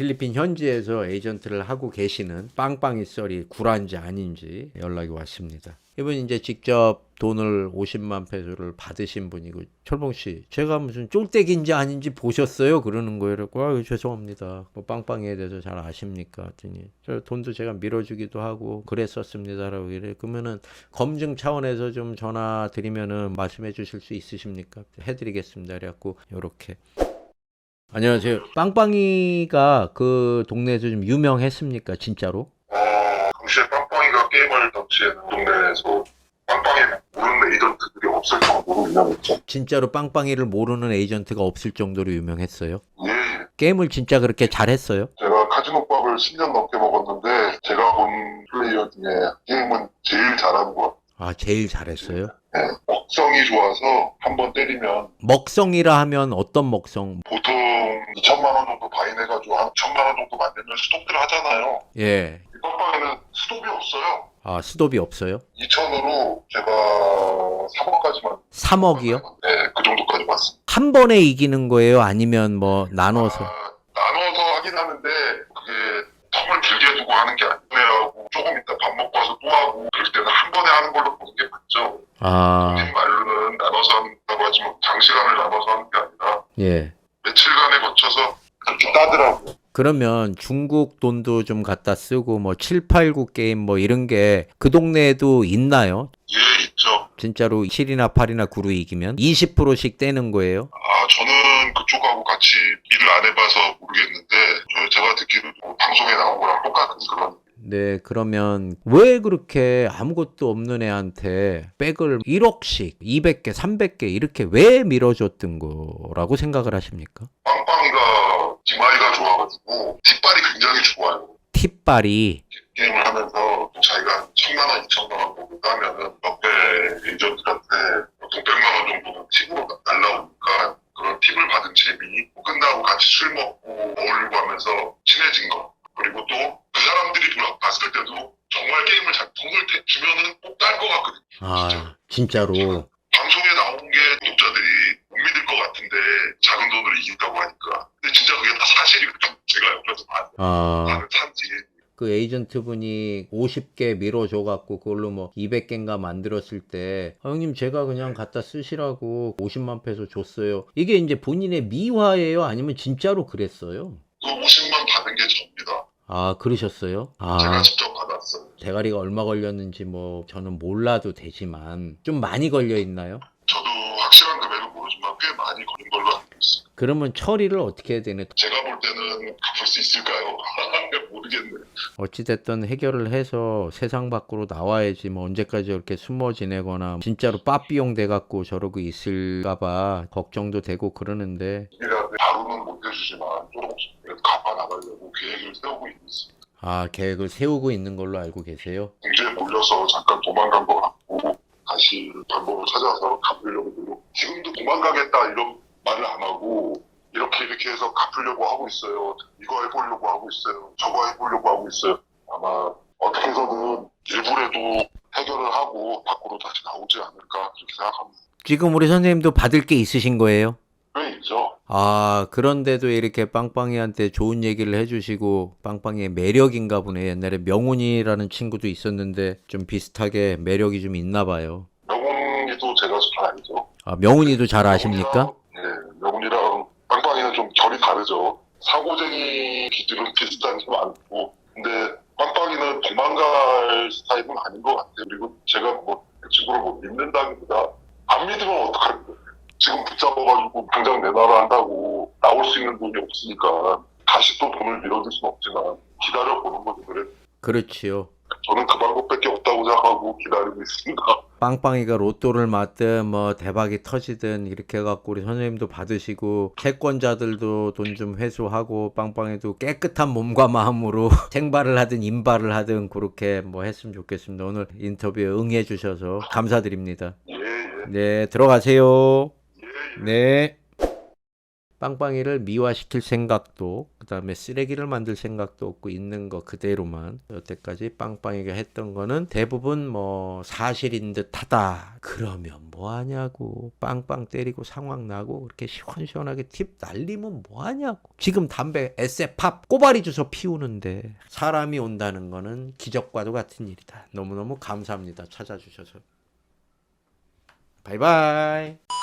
필리핀 현지에서 에이전트를 하고 계시는 빵빵이 썰이 구라인지 아닌지 연락이 왔습니다. 이분이 이제 직접 돈을 50만 페소를 받으신 분이고 철봉 씨 제가 무슨 쫄대기인지 아닌지 보셨어요? 그러는 거예요. 그래고 아 죄송합니다. 뭐 빵빵이에 대해서 잘 아십니까? 했더니 저 돈도 제가 밀어주기도 하고 그랬었습니다라고 그래. 그러면은 검증 차원에서 좀 전화 드리면은 말씀해 주실 수 있으십니까? 해드리겠습니다. 그래갖고 요렇게 안녕하세요 빵빵이가 그 동네에서 좀 유명했습니까 진짜로 어, 당시에 빵빵이가 게임을 당시에는 동네에서 빵빵이 모르는 에이전트들이 없을 정도로 유명했죠. 진짜로 빵빵이를 모르는 에이전트가 없을 정도로 유명했어요 예, 예. 게임을 진짜 그렇게 잘했어요 제가 카지노밥을 10년 넘게 먹었는데 제가 본 플레이어 중에 게임은 제일 잘하는 것 같아요. 아 제일 잘했어요 예, 먹성이 좋아서 한 번 때리면 먹성이라 하면 어떤 먹성? 보통 2천만 원 정도 바인해가지고 한 1천만 원 정도 만들면 스톱들 하잖아요. 예. 이 빵빵이는 스톱이 없어요. 아, 스톱이 없어요? 2천으로 제가 3억까지만 3억이요? 네, 그 정도까지 왔습니다. 한 번에 이기는 거예요? 아니면 뭐 나눠서? 아, 나눠서 하긴 하는데 그게 텀을 길게 두고 하는 게 아니라고 조금 이따 밥 먹고 와서 또 하고 그럴 때는 한 번에 하는 걸로 보는 게 맞죠. 아, 팀 말로는 나눠서 한다고 하지만 장시간을 나눠서 하는 게 아니라 예. 며칠간에 거쳐서 그렇게 따더라고. 그러면 중국 돈도 좀 갖다 쓰고 뭐 789 게임 뭐 이런 게 그 동네에도 있나요? 예, 있죠. 진짜로 7이나 8이나 9로 이기면 20%씩 떼는 거예요? 아, 저는 그쪽하고 같이 일을 안 해봐서 모르겠는데 저- 제가 듣기로 뭐 방송에 나온 거랑 똑같은 그런 네, 그러면 왜 그렇게 아무것도 없는 애한테 백을 1억씩, 200개, 300개 이렇게 왜 밀어줬던 거라고 생각을 하십니까? 빵빵이가 디마이가 좋아가지고 뒷발이 굉장히 좋아요. 팁발이 게임을 하면서 자기가 천만 원, 이천만 원 정도 따면은 옆에 에이전트한테 보통 백만 원 정도는 팁으로 날라오니까 그런 팁을 받은 재미, 뭐 끝나고 같이 술 먹고 어울리고 하면서 친해진 거. 그리고 또 그 사람들이 돌아 봤을 때도 정말 게임을 잘 돈을 대- 주면은 꼭 딸 것 같거든요. 아, 진짜로. 방송에 나온 게 구독자들이 못 믿을 것 같은데 작은 돈으로 이긴다고 하니까. 근데 진짜 그게 다 사실이거든요. 제가 옆에서 봤- 아, 나는 산지. 그 에이전트 분이 50개 밀어줘갖고 그걸로 뭐 200개인가 만들었을 때, 아, 형님 제가 그냥 갖다 쓰시라고 50만 페소 줬어요. 이게 이제 본인의 미화예요? 아니면 진짜로 그랬어요? 그 50만 받은 게 접니다. 아, 그러셨어요? 제가 아, 직접 받았어요. 대가리가 얼마 걸렸는지 뭐 저는 몰라도 되지만 좀 많이 걸려 있나요? 저도 확실한 금액은 모르지만 꽤 많이 걸린 걸로 알고 있어요. 그러면 처리를 어떻게 해야 되는? 제가 볼 때는 갚을 수 있을까요? 모르겠네. 어찌됐든 해결을 해서 세상 밖으로 나와야지 뭐 언제까지 이렇게 숨어 지내거나 진짜로 빠삐용 돼갖고 저러고 있을까봐 걱정도 되고 그러는데 바로는 못 해주지만 조금씩 갚아 나가려고 계획을 세우고 있습니다. 아 계획을 세우고 있는 걸로 알고 계세요? 경제에 몰려서 잠깐 도망간 것 같고 다시 방법을 찾아서 갚으려고 노력. 지금도 도망가겠다 이런 말을 안 하고 이렇게 이렇게 해서 갚으려고 하고 있어요. 이거 해보려고 하고 있어요. 저거 해보려고 하고 있어요. 아마 어떻게 해서든 일부라도 해결을 하고 밖으로 다시 나오지 않을까 그렇게 생각합니다. 지금 우리 선생님도 받을 게 있으신 거예요? 꽤 있죠. 아 그런데도 이렇게 빵빵이한테 좋은 얘기를 해주시고 빵빵이의 매력인가 보네 옛날에 명훈이라는 친구도 있었는데 좀 비슷하게 매력이 좀 있나 봐요 명훈이도 제가 잘 알죠. 아 명훈이도 잘 아십니까? 네, 명훈이랑 빵빵이는 좀 결이 다르죠. 사고쟁이 기질은 비슷한 게 많고, 근데 빵빵이는 도망갈 스타일은 아닌 것 같아요. 그리고 제가 뭐, 그 친구를 뭐 믿는다기보다, 안 믿으면 어떡할 거예요. 지금 붙잡아가지고 당장 내놔라 한다고 나올 수 있는 돈이 없으니까 다시 또 돈을 밀어줄 수는 없지만 기다려보는 거죠. 그래. 그렇지요 저는 그 방법밖에 없다고 생각하고 기다리고 있습니다. 빵빵이가 로또를 맞든 뭐 대박이 터지든 이렇게 해갖고 우리 선생님도 받으시고 채권자들도 돈 좀 회수하고 빵빵이도 깨끗한 몸과 마음으로 생발을 하든 인발을 하든 그렇게 뭐 했으면 좋겠습니다 오늘 인터뷰에 응해 주셔서 감사드립니다 예, 예, 네 들어가세요. 네 빵빵이를 미화시킬 생각도 그다음에 쓰레기를 만들 생각도 없고 있는 거 그대로만 여태까지 빵빵이가 했던 거는 대부분 뭐 사실인 듯하다. 그러면 뭐 하냐고. 빵빵 때리고 상황 나고 이렇게 시원시원하게 팁 날리면 뭐 하냐고. 지금 담배 에세 팝 꼬바리 주서 피우는데 사람이 온다는 거는 기적과도 같은 일이다. 너무너무 감사합니다. 찾아주셔서. 바이바이.